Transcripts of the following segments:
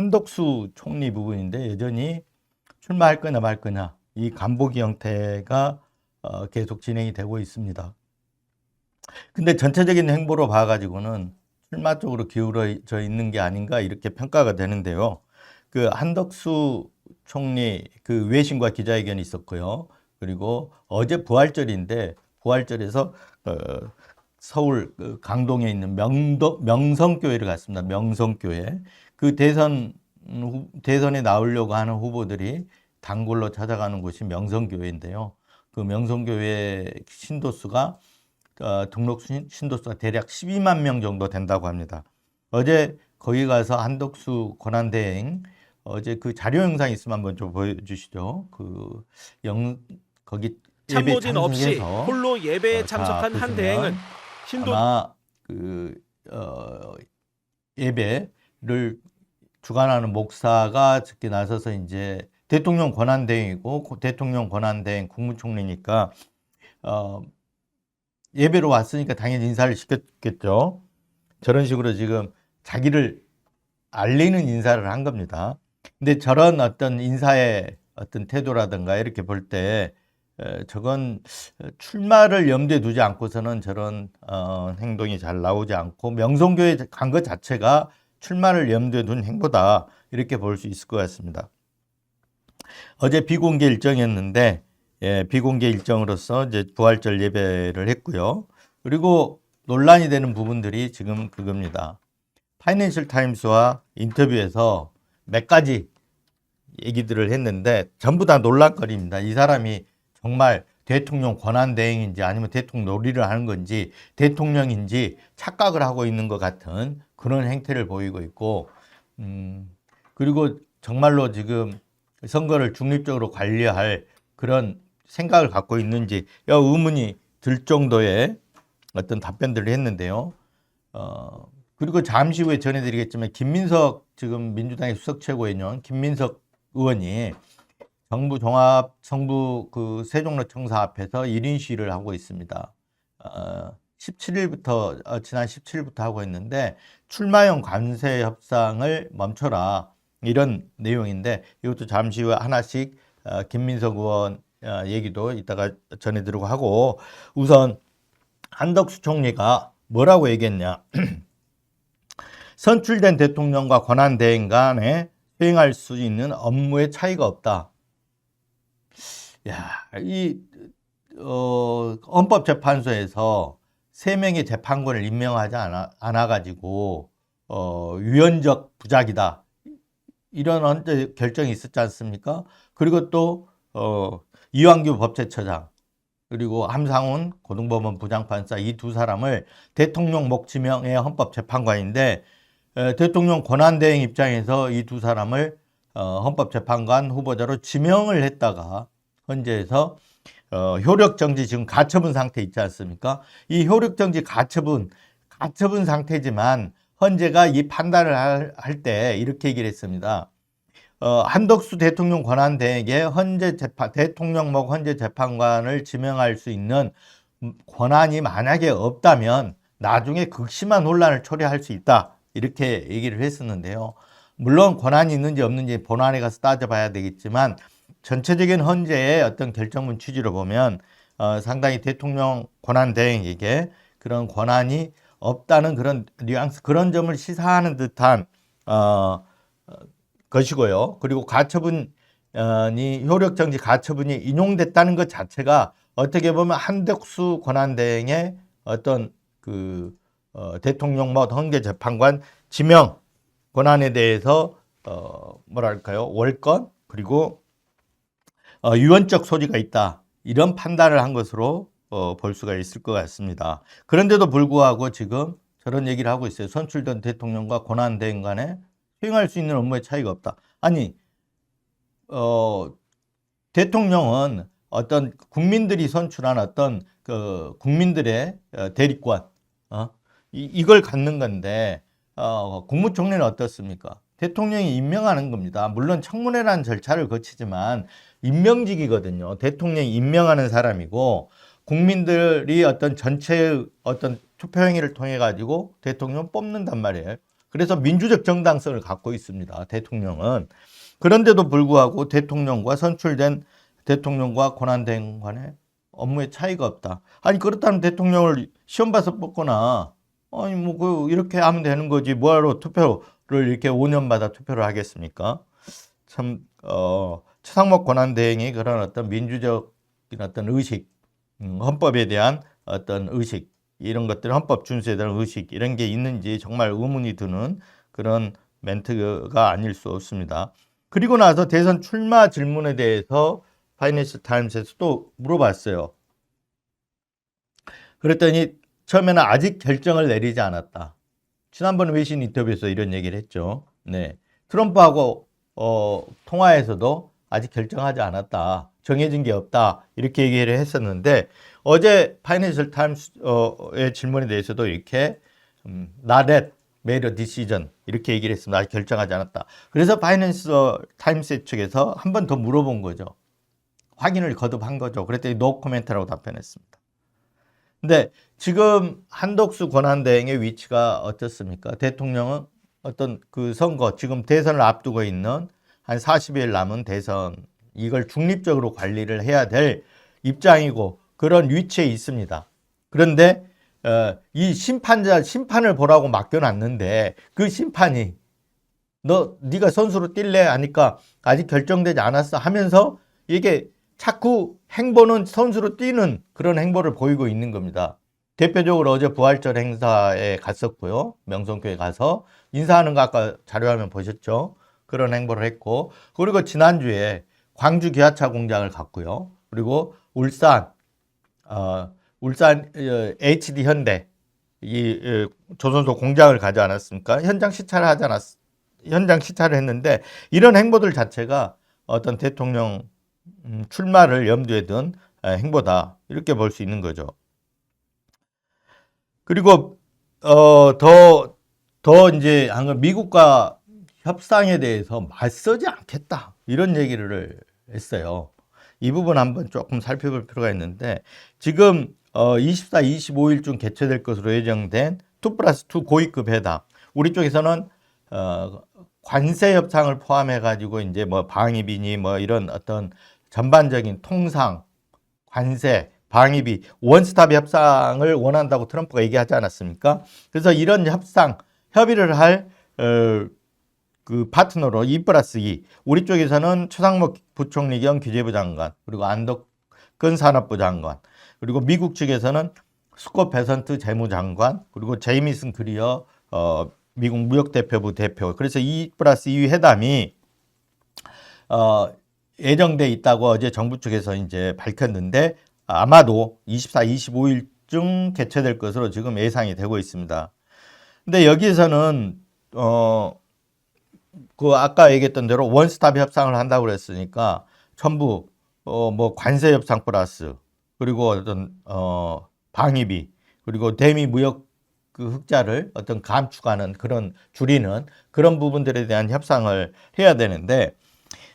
한덕수 총리 부분인데 여전히 출마할 거냐 말 거냐 이 간보기 형태가 어, 계속 진행이 되고 있습니다. 근데 전체적인 행보로 봐가지고는 출마 쪽으로 기울어져 있는 게 아닌가 이렇게 평가가 되는데요. 그 한덕수 총리 그 외신과 기자회견이 있었고요. 그리고 어제 부활절인데 부활절에서 어, 서울 그 강동에 있는 명도, 명성교회를 갔습니다. 명성교회. 그 대선 후- 대선에 나오려고 하는 후보들이 단골로 찾아가는 곳이 명성교회인데요. 그 명성교회 신도수가 어, 등록 신- 신도수가 대략 12만 명 정도 된다고 합니다. 어제 거기 가서 한덕수 권한대행 어제 그 자료 영상 있으면 한번 좀 보여주시죠. 그 영 거기 예배 참모진 없이 홀로 예배에 어, 자, 참석한 한 대행은 신도 아마 그 어, 예배를 주관하는 목사가 즉게 나서서 이제 대통령 권한대행이고 고- 대통령 권한대행 국무총리니까 어, 예배로 왔으니까 당연히 인사를 시켰겠죠. 저런 식으로 지금 자기를 알리는 인사를 한 겁니다. 근데 저런 어떤 인사의 어떤 태도라든가 이렇게 볼 때 저건 출마를 염두에 두지 않고서는 저런 어, 행동이 잘 나오지 않고 명성교회 간 것 자체가 출마를 염두에 둔 행보다 이렇게 볼 수 있을 것 같습니다. 어제 비공개 일정이었는데 예, 비공개 일정으로서 이제 부활절 예배를 했고요. 그리고 논란이 되는 부분들이 지금 그겁니다. 파이낸셜 타임스와 인터뷰에서 몇 가지 얘기들을 했는데 전부 다 논란거리입니다. 이 사람이 정말 대통령 권한 대행인지 아니면 대통령 놀이를 하는 건지 대통령인지 착각을 하고 있는 것 같은 그런 행태를 보이고 있고, 음, 그리고 정말로 지금 선거를 중립적으로 관리할 그런 생각을 갖고 있는지 여 의문이 들 정도의 어떤 답변들을 했는데요. 어, 그리고 잠시 후에 전해드리겠지만 김민석 지금 민주당의 수석 최고위원 김민석 의원이 정부 종합 정부 그 세종로 청사 앞에서 1인 시위를 하고 있습니다. 어, 17일부터 어, 지난 17일부터 하고 있는데 출마형 관세 협상을 멈춰라 이런 내용인데 이것도 잠시 후에 하나씩 어, 김민석 의원 어, 얘기도 이따가 전해드리고 하고 우선 한덕수 총리가 뭐라고 얘기했냐? 선출된 대통령과 권한 대행 간에 수행할 수 있는 업무의 차이가 없다. 야, 이 어, 헌법재판소에서 세 명의 재판관을 임명하지 않아, 않아 가지고 어, 유연적 부작이다. 이런 언제 결정이 있었지 않습니까? 그리고 또 어, 이완규 법제처장 그리고 함상훈 고등법원 부장판사 이 두 사람을 대통령 목지명의 헌법재판관인데 에, 대통령 권한대행 입장에서 이 두 사람을 어, 헌법재판관 후보자로 지명을 했다가 헌재에서 어, 효력정지 지금 가처분 상태 있지 않습니까? 이 효력정지 가처분 가처분 상태지만 헌재가 이 판단을 할 때 이렇게 얘기를 했습니다. 어, 한덕수 대통령 권한대행에 헌재 재판 대통령목 헌재 재판관을 지명할 수 있는 권한이 만약에 없다면 나중에 극심한 혼란을 초래할 수 있다 이렇게 얘기를 했었는데요. 물론 권한이 있는지 없는지 본안에 가서 따져봐야 되겠지만 전체적인 헌재의 어떤 결정문 취지로 보면 어, 상당히 대통령 권한 대행에게 그런 권한이 없다는 그런 뉘앙스 그런 점을 시사하는 듯한 어, 어, 것이고요. 그리고 가처분이 효력 정지 가처분이 인용됐다는 것 자체가 어떻게 보면 한덕수 권한 대행의 어떤 그 어, 대통령 뭐 헌재 재판관 지명 권한에 대해서 어, 뭐랄까요 월권 그리고 어, 유언적 소지가 있다 이런 판단을 한 것으로 어, 볼 수가 있을 것 같습니다. 그런데도 불구하고 지금 저런 얘기를 하고 있어요. 선출된 대통령과 권한 대행 간에 수행할 수 있는 업무의 차이가 없다. 아니 어, 대통령은 어떤 국민들이 선출한 어떤 그 국민들의 어, 대리권 어? 이, 이걸 갖는 건데 어, 국무총리는 어떻습니까? 대통령이 임명하는 겁니다. 물론 청문회라는 절차를 거치지만 임명직이거든요. 대통령이 임명하는 사람이고 국민들이 어떤 전체의 어떤 투표 행위를 통해 가지고 대통령 뽑는단 말이에요. 그래서 민주적 정당성을 갖고 있습니다. 대통령은. 그런데도 불구하고 대통령과 선출된 대통령과 권한대행 간의 업무에 차이가 없다. 아니 그렇다면 대통령을 시험 봐서 뽑거나 아니 뭐 그 이렇게 하면 되는 거지 뭐하러 투표를 이렇게 5년마다 투표를 하겠습니까? 참 어, 최상목 권한대행이 그런 어떤 민주적인 어떤 의식, 음, 헌법에 대한 어떤 의식 이런 것들 헌법 준수에 대한 의식 이런 게 있는지 정말 의문이 드는 그런 멘트가 아닐 수 없습니다. 그리고 나서 대선 출마 질문에 대해서 파이낸셜 타임스에서 또 물어봤어요. 그랬더니 처음에는 아직 결정을 내리지 않았다. 지난번 외신 인터뷰에서 이런 얘기를 했죠. 네. 트럼프하고 어, 통화에서도 아직 결정하지 않았다. 정해진 게 없다. 이렇게 얘기를 했었는데 어제 파이낸셜 타임스의 질문에 대해서도 이렇게 음, not yet made decision 이렇게 얘기를 했습니다. 아직 결정하지 않았다. 그래서 파이낸셜 타임스 측에서 한 번 더 물어본 거죠. 확인을 거듭한 거죠. 그랬더니 노 코멘트라고 답변했습니다. 근데 지금 한덕수 권한대행의 위치가 어떻습니까? 대통령은 어떤 그 선거, 지금 대선을 앞두고 있는 한 40일 남은 대선, 이걸 중립적으로 관리를 해야 될 입장이고 그런 위치에 있습니다. 그런데 어, 이 심판자 심판을 보라고 맡겨놨는데 그 심판이 너 네가 선수로 뛸래 하니까 아직 결정되지 않았어 하면서 이게 자꾸 행보는 선수로 뛰는 그런 행보를 보이고 있는 겁니다. 대표적으로 어제 부활절 행사에 갔었고요. 명성교회 가서 인사하는 거 아까 자료화면 보셨죠? 그런 행보를 했고 그리고 지난주에 광주 기아차 공장을 갔고요. 그리고 울산 어, 울산 어, HD 현대 이 어, 조선소 공장을 가지 않았습니까? 현장 시찰을 하지 않았 현장 시찰을 했는데 이런 행보들 자체가 어떤 대통령 음, 출마를 염두에 둔 행보다 이렇게 볼 수 있는 거죠. 그리고 어, 더, 더 이제 미국과 협상에 대해서 맞서지 않겠다 이런 얘기를 했어요. 이 부분 한번 조금 살펴볼 필요가 있는데 지금 어, 24, 25일쯤 개최될 것으로 예정된 2 플러스 2 고위급 회담 우리 쪽에서는 어, 관세 협상을 포함해 가지고 이제 뭐 방위비니 뭐 이런 어떤 전반적인 통상, 관세, 방위비, 원스톱 협상을 원한다고 트럼프가 얘기하지 않았습니까? 그래서 이런 협상, 협의를 할, 어, 그 파트너로 2 플러스 2. 우리 쪽에서는 최상목 부총리 겸 규제부 장관, 그리고 안덕근 산업부 장관, 그리고 미국 측에서는 스콧 베선트 재무장관, 그리고 제이미슨 그리어, 어, 미국 무역대표부 대표. 그래서 2 플러스 2 회담이, 어, 예정돼 있다고 어제 정부 측에서 이제 밝혔는데 아마도 24, 25일쯤 개최될 것으로 지금 예상이 되고 있습니다. 근데 여기에서는 어 그 아까 얘기했던 대로 원스톱 협상을 한다고 그랬으니까 전부 어 뭐 관세 협상 플러스 그리고 어떤 어 방위비 그리고 대미 무역 그 흑자를 어떤 감축하는 그런 줄이는 그런 부분들에 대한 협상을 해야 되는데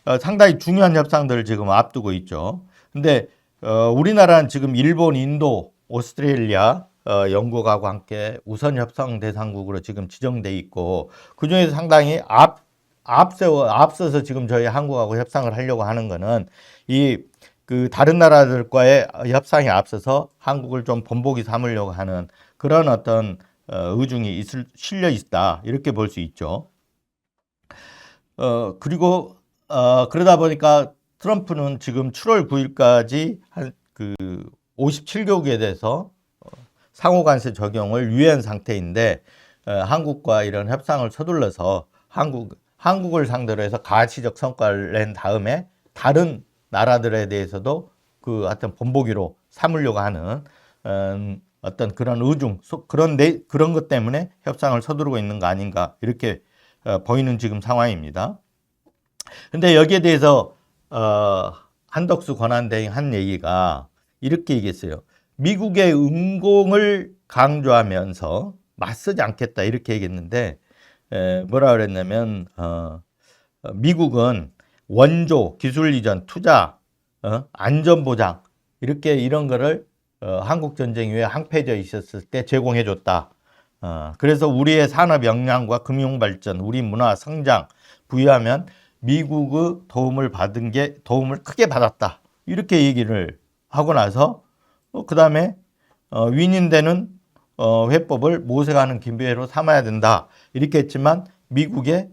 어, 상당히 중요한 협상들을 지금 앞두고 있죠. 근데 어, 우리나라는 지금 일본, 인도, 오스트레일리아, 어, 영국하고 함께 우선 협상 대상국으로 지금 지정돼 있고 그 중에서 상당히 앞 앞세워 앞서서 지금 저희 한국하고 협상을 하려고 하는 거는 이 그 다른 나라들과의 협상에 앞서서 한국을 좀 본보기 삼으려고 하는 그런 어떤 어, 의중이 있을 실려 있다 이렇게 볼 수 있죠. 어 그리고 어, 그러다 보니까 트럼프는 지금 7월 9일까지 한 그 57개국에 대해서 어, 상호 관세 적용을 유예한 상태인데 어, 한국과 이런 협상을 서둘러서 한국 한국을 상대로 해서 가치적 성과를 낸 다음에 다른 나라들에 대해서도 그 어떤 본보기로 삼으려고 하는 음, 어떤 그런 의중 그런 내, 그런 것 때문에 협상을 서두르고 있는 거 아닌가 이렇게 어, 보이는 지금 상황입니다. 근데 여기에 대해서 어, 한덕수 권한대행 한 얘기가 이렇게 얘기했어요. 미국의 응공을 강조하면서 맞서지 않겠다 이렇게 얘기했는데 에, 뭐라 그랬냐면 어, 어, 미국은 원조, 기술 이전, 투자, 어, 안전 보장 이렇게 이런 거를 어, 한국 전쟁 이후에 항패져 있었을 때 제공해 줬다. 어, 그래서 우리의 산업 역량과 금융 발전, 우리 문화 성장 부여하면 미국의 도움을 받은 게 도움을 크게 받았다. 이렇게 얘기를 하고 나서 어, 그 다음에 어, 윈인되는 어, 회법을 모색하는 기회로 삼아야 된다. 이렇게 했지만 미국에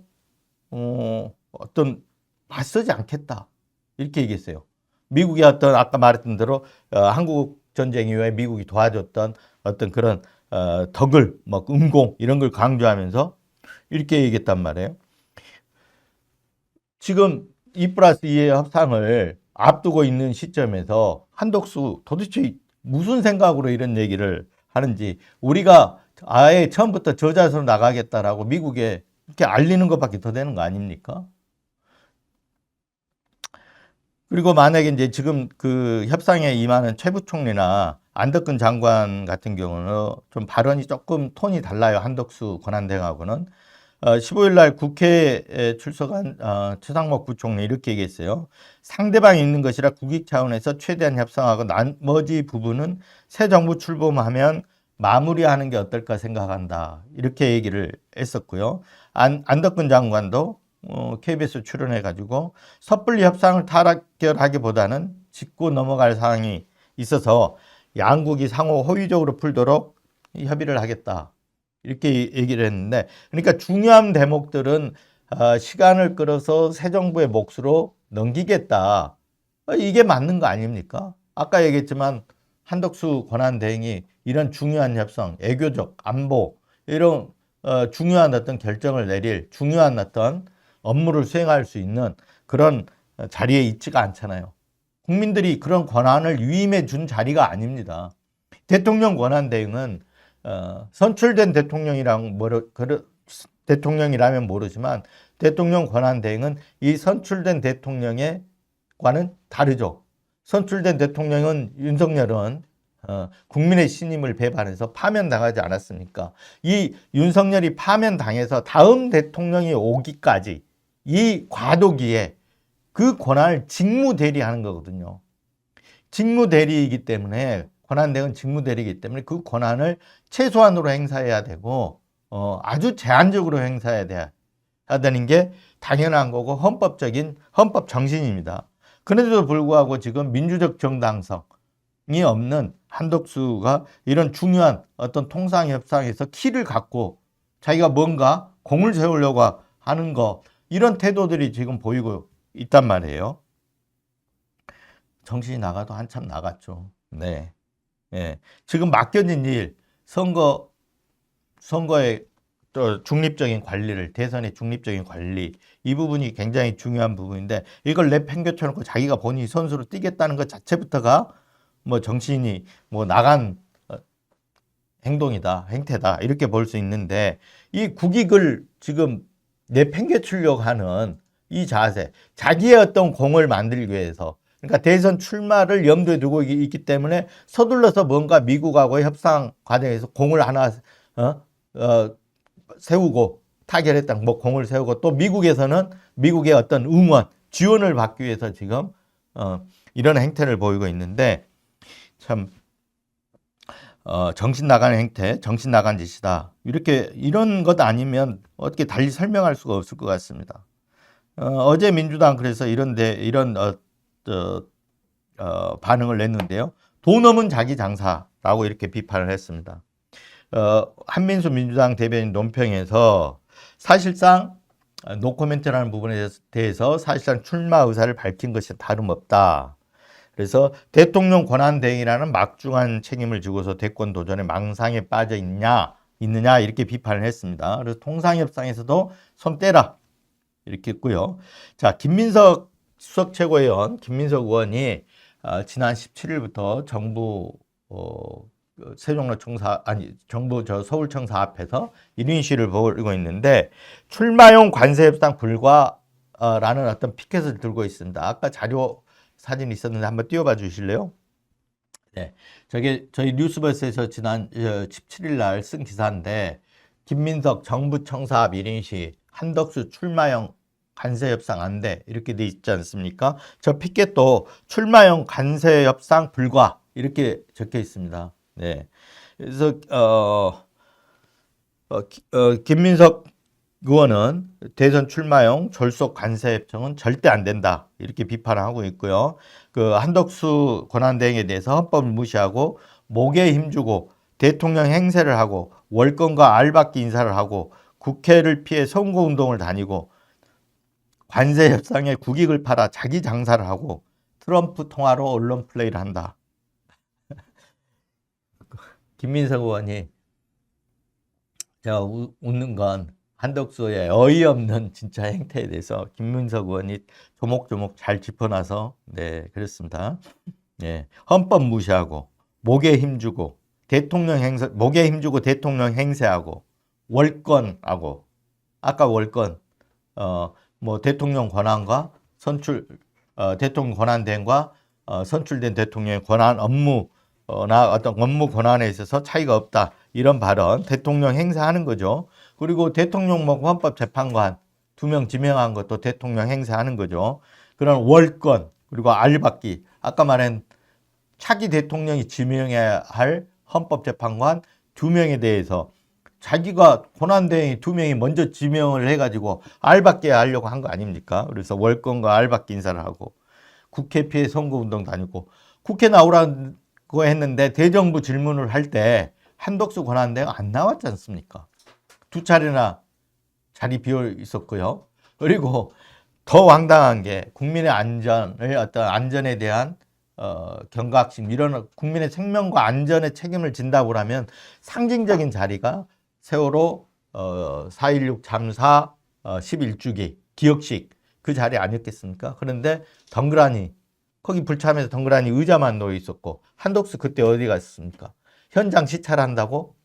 어, 어떤 맞서지 않겠다. 이렇게 얘기했어요. 미국의 어떤 아까 말했던 대로 어, 한국 전쟁 이후에 미국이 도와줬던 어떤 그런 어, 덕을 뭐 음공 이런 걸 강조하면서 이렇게 얘기했단 말이에요. 지금 2 플러스 2의 협상을 앞두고 있는 시점에서 한덕수 도대체 무슨 생각으로 이런 얘기를 하는지 우리가 아예 처음부터 저자세로 나가겠다라고 미국에 이렇게 알리는 것밖에 더 되는 거 아닙니까? 그리고 만약에 이제 지금 그 협상에 임하는 최 부총리나 안덕근 장관 같은 경우는 좀 발언이 조금 톤이 달라요. 한덕수 권한대행하고는. 어, 15일 날 국회에 출석한 어, 최상목 부총리 이렇게 얘기했어요. 상대방이 있는 것이라 국익 차원에서 최대한 협상하고 나머지 부분은 새 정부 출범하면 마무리하는 게 어떨까 생각한다. 이렇게 얘기를 했었고요. 안, 안덕근 장관도 어, KBS 출연해 가지고 섣불리 협상을 타결하기보다는 짚고 넘어갈 사항이 있어서 양국이 상호 호의적으로 풀도록 협의를 하겠다. 이렇게 얘기를 했는데 그러니까 중요한 대목들은 어, 시간을 끌어서 새 정부의 몫으로 넘기겠다. 어, 이게 맞는 거 아닙니까? 아까 얘기했지만 한덕수 권한대행이 이런 중요한 협상, 애교적 안보 이런 어, 중요한 어떤 결정을 내릴 중요한 어떤 업무를 수행할 수 있는 그런 자리에 있지가 않잖아요. 국민들이 그런 권한을 위임해 준 자리가 아닙니다. 대통령 권한 대행은 어, 선출된 대통령이랑 모르 그 대통령이라면 모르지만 대통령 권한 대행은 이 선출된 대통령의 과는 다르죠. 선출된 대통령은 윤석열은 어, 국민의 신임을 배반해서 파면당하지 않았습니까? 이 윤석열이 파면당해서 다음 대통령이 오기까지 이 과도기에 그 권한을 직무대리하는 거거든요. 직무대리이기 때문에 권한 대행은 직무대리이기 때문에 그 권한을 최소한으로 행사해야 되고 어, 아주 제한적으로 행사해야 돼야 되는 게 당연한 거고 헌법적인 헌법 정신입니다. 그런데도 불구하고 지금 민주적 정당성이 없는 한덕수가 이런 중요한 어떤 통상 협상에서 키를 갖고 자기가 뭔가 공을 세우려고 하는 거 이런 태도들이 지금 보이고 있단 말이에요. 정신이 나가도 한참 나갔죠. 네. 예. 지금 맡겨진 일, 선거, 선거의 또 중립적인 관리를, 대선의 중립적인 관리, 이 부분이 굉장히 중요한 부분인데, 이걸 내팽겨쳐놓고 자기가 본인이 선수로 뛰겠다는 것 자체부터가 뭐 정신이 뭐 나간 어, 행동이다, 행태다, 이렇게 볼 수 있는데, 이 국익을 지금 내팽개치려고 하는 이 자세, 자기의 어떤 공을 만들기 위해서 그러니까 대선 출마를 염두에 두고 있기 때문에 서둘러서 뭔가 미국하고의 협상 과정에서 공을 하나 어, 어, 세우고 타결했다. 뭐 공을 세우고 또 미국에서는 미국의 어떤 응원, 지원을 받기 위해서 지금 어, 이런 행태를 보이고 있는데 참 어, 정신 나간 행태, 정신 나간 짓이다. 이렇게 이런 것 아니면 어떻게 달리 설명할 수가 없을 것 같습니다. 어, 제 민주당 그래서 이런데 이런 어, 어, 어, 반응을 냈는데요. 돈 없는 자기 장사라고 이렇게 비판을 했습니다. 어, 한민수 민주당 대변인 논평에서 사실상 노코멘트라는 부분에 대해서 사실상 출마 의사를 밝힌 것이 다름없다. 그래서 대통령 권한 대행이라는 막중한 책임을 지고서 대권 도전에 망상에 빠져 있냐 있느냐 이렇게 비판을 했습니다. 그래서 통상협상에서도 손 떼라 이렇게 했고요. 자 김민석 수석 최고위원 김민석 의원이 어, 지난 17일부터 정부 어, 그 세종로 청사 아니 정부 저 서울청사 앞에서 1인 시를 벌이고 있는데 출마용 관세 협상 불과라는 어떤 피켓을 들고 있습니다. 아까 자료 사진 있었는데 한번 띄워봐 주실래요? 네. 저게 저희 뉴스버스에서 지난 17일 날 쓴 기사인데 김민석 정부 청사 앞 1인 시 한덕수 출마용 간세 협상 안 돼. 이렇게 돼 있지 않습니까? 저 피켓도 출마용 간세 협상 불가 이렇게 적혀 있습니다. 네. 그래서 어 어, 기- 어, 김민석 의원은 대선 출마용 졸속 관세 협정은 절대 안 된다 이렇게 비판하고 있고요. 그 한덕수 권한대행에 대해서 헌법을 무시하고 목에 힘주고 대통령 행세를 하고 월권과 알박기 인사를 하고 국회를 피해 선거운동을 다니고 관세 협상에 국익을 팔아 자기 장사를 하고 트럼프 통화로 언론 플레이를 한다. 김민석 의원이 제가 우- 웃는 건 한덕수의 어이없는 진짜 행태에 대해서 김민석 의원이 조목조목 잘 짚어놔서 네 그렇습니다. 예, 헌법 무시하고 목에 힘주고 대통령 행세 목에 힘주고 대통령 행세하고 월권하고 아까 월권 어 뭐 대통령 권한과 선출 어, 대통령 권한 대행과 어, 선출된 대통령의 권한 업무나 어떤 업무 권한에 있어서 차이가 없다 이런 발언 대통령 행사하는 거죠. 그리고 대통령 뭐 헌법재판관 두 명 지명한 것도 대통령 행사하는 거죠. 그런 월권 그리고 알박기 아까 말한 차기 대통령이 지명해야 할 헌법재판관 두 명에 대해서 자기가 권한대행이 두 명이 먼저 지명을 해가지고 알박기 하려고 한 거 아닙니까? 그래서 월권과 알박기 인사를 하고 국회 피해 선거운동 다니고 국회 나오라고 했는데 대정부 질문을 할 때 한덕수 권한대행 안 나왔지 않습니까? 두 차례나 자리 비어 있었고요. 그리고 더 황당한 게 국민의 안전을 어떤 안전에 대한 어, 경각심 이런 국민의 생명과 안전에 책임을 진다고 하면 상징적인 자리가 세월호 어, 4.16 잠사 어, 11주기 기억식 그 자리 아니었겠습니까? 그런데 덩그라니 거기 불참해서 덩그라니 의자만 놓여 있었고 한독수 그때 어디 갔습니까? 현장 시찰한다고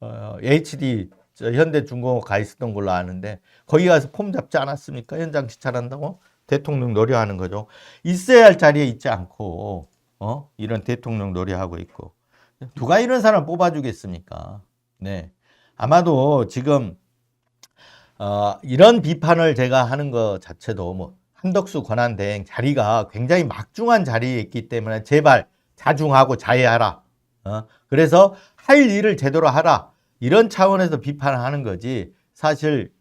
어, HD 저 현대중공업 가 있었던 걸로 아는데 거기 가서 폼 잡지 않았습니까? 현장 시찰한다고 대통령 노려하는 거죠. 있어야 할 자리에 있지 않고 어? 이런 대통령 노려하고 있고 누가 이런 사람 뽑아주겠습니까? 네. 아마도 지금 어, 이런 비판을 제가 하는 것 자체도 뭐 한덕수 권한대행 자리가 굉장히 막중한 자리에 있기 때문에 제발 자중하고 자해하라. 어? 그래서 할 일을 제대로 하라. 이런 차원에서 비판을 하는 거지. 사실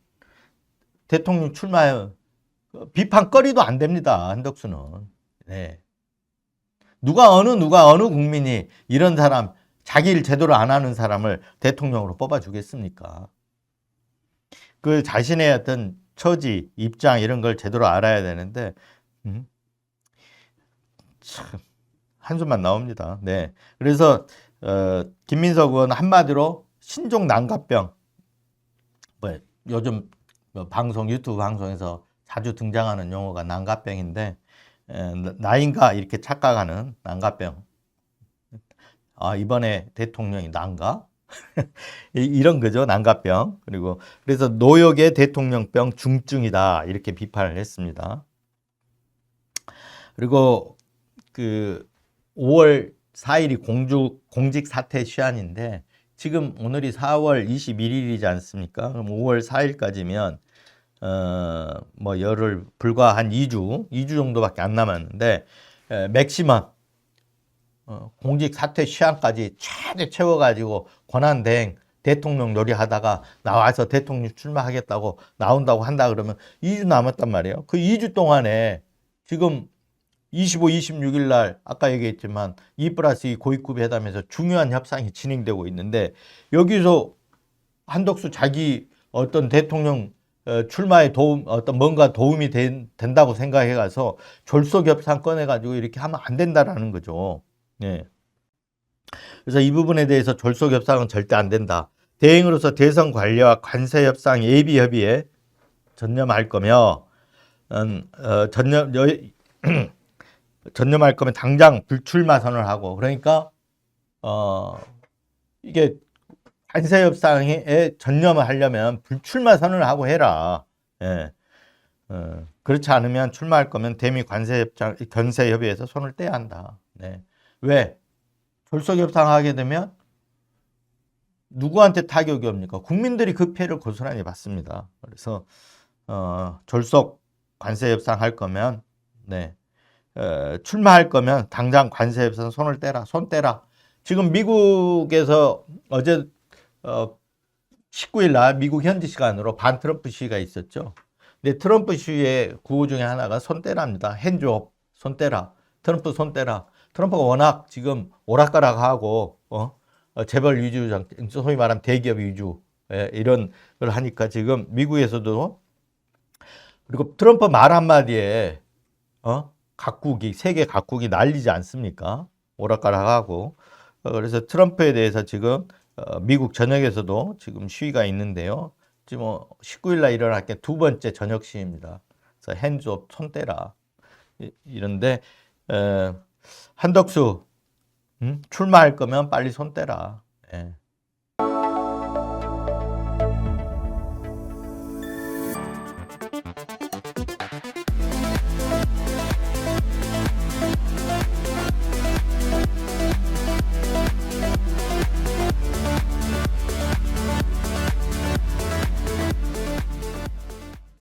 대통령 출마 비판거리도 안 됩니다. 한덕수는. 네. 누가 어느 누가 어느 국민이 이런 사람 자기 일 제대로 안 하는 사람을 대통령으로 뽑아주겠습니까? 그 자신의 어떤 처지, 입장 이런 걸 제대로 알아야 되는데 음? 참 한숨만 나옵니다. 네, 그래서 어, 김민석 의원 한마디로 신종 난가병, 뭐 요즘 뭐 방송 유튜브 방송에서 자주 등장하는 용어가 난가병인데 에, 나인가 이렇게 착각하는 난가병. 아, 이번에 대통령이 난가? 이- 이런 거죠. 난가병. 그리고 그래서 노역의 대통령병 중증이다. 이렇게 비판을 했습니다. 그리고 그 5월 4일이 공주, 공직 사퇴 시한인데 지금 오늘이 4월 21일이지 않습니까? 그럼 5월 4일까지면 어, 뭐 열흘 불과 한 2주, 2주 정도밖에 안 남았는데 에, 맥시멈 어, 공직 사퇴 시한까지 최대 채워가지고 권한 대행 대통령 놀이하다가 나와서 대통령 출마하겠다고 나온다고 한다 그러면 2주 남았단 말이에요. 그 2주 동안에 지금 25, 26일 날 아까 얘기했지만 2 플러스 2 고위급 회담에서 중요한 협상이 진행되고 있는데 여기서 한덕수 자기 어떤 대통령 어, 출마에 도움 어떤 뭔가 도움이 된, 된다고 생각해 가서 졸속 협상 꺼내 가지고 이렇게 하면 안 된다라는 거죠. 네. 그래서 이 부분에 대해서 졸속 협상은 절대 안 된다. 대행으로서 대선 관리와 관세 협상 예비 협의에 전념할 거며 음, 어, 전념 여, 전념할 거면 당장 불출마 선언을 하고 그러니까 어 이게 관세 협상에 전념을 하려면 불출마 선언을 하고 해라. 예. 어, 그렇지 않으면 출마할 거면 대미 관세 협상 견세 협의에서 손을 떼야 한다. 네. 왜? 졸속 협상하게 되면 누구한테 타격이 옵니까? 국민들이 그 피해를 고스란히 받습니다. 그래서 어, 졸속 관세 협상할 거면 네. 어, 출마할 거면 당장 관세 협상 손을 떼라. 손 떼라. 지금 미국에서 어제 어, 19일 날 미국 현지 시간으로 반 트럼프 시위가 있었죠. 근데 트럼프 시위의 구호 중에 하나가 손떼라입니다. 핸즈업, 손 떼라. 트럼프 손 떼라. 트럼프가 워낙 지금 오락가락하고 어? 어, 재벌 위주 정 소위 말하면 대기업 위주 예, 이런 걸 하니까 지금 미국에서도 그리고 트럼프 말 한마디에 어? 각국이 세계 각국이 난리지 않습니까? 오락가락하고 어, 그래서 트럼프에 대해서 지금 어, 미국 전역에서도 지금 시위가 있는데요. 지금 뭐 19일 날 일어날 게 두 번째 저녁 시위입니다. 그래서 핸즈업 손 떼라 이- 이런데 에, 한덕수 음? 출마할 거면 빨리 손 떼라. 예.